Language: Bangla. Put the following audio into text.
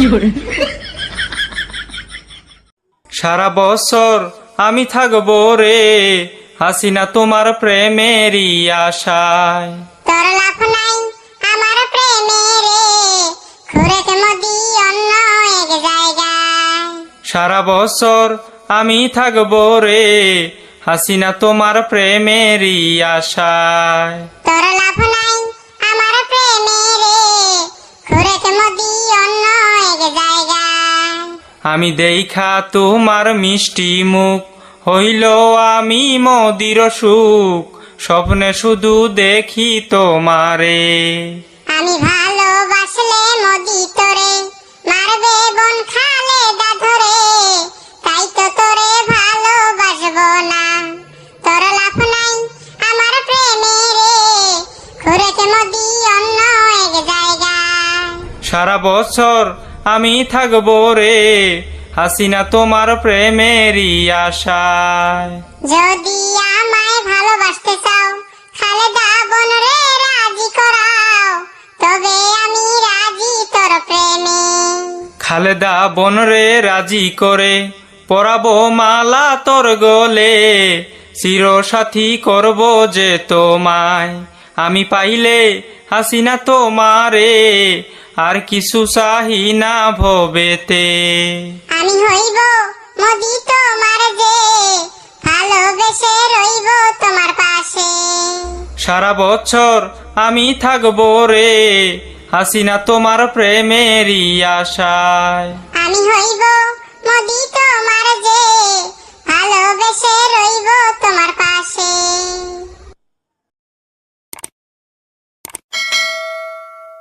সারা বছর আমি থাকব রে হাসিনা তোমার প্রেমেরই আশায়। তোর লাভ নাই আমার প্রেমে রে ঘুরেছে মোদি অন্য এক জায়গায়। সারা বছর আমি থাকব রে হাসিনা তোমার প্রেমেরই আশায়। তোর লাভ নাই আমি দেখা তোমার মিষ্টি মুখ হইল আমি মদির সুখ স্বপ্নে শুধু দেখি তোমারে। আমি ভালোবাসলে মোদি তোরে মারবে বন খালে ধরে তাই তো তোরে ভালোবাসবো না। তোর লাভ নাই আমার প্রেমে রে ঘুরেছে মোদি অন্য এক জায়গায়। সারা বছর আমি থাকব রে। হাসিনা তোমার প্রেমেরই আশায়। যদি আমায় ভালোবাসতে চাও খালেদা বোন রে রাজি করাও। তবে আমি রাজি তোর প্রেমে। খালেদা বনরে রাজি করে পরাবো মালা তোর গলে। চির সাথী করব যে তোমায়। আমি পাইলে হাসিনা তোমারে। আর কিছু চাহি না ভবেতে। আমি হইব মোদি তোমার যে ভালোবেসে রইব তোমার পাশে। সারা বছর আমি থাকব রে হাসিনা তোমার প্রেমেরই আশায়। আমি হইব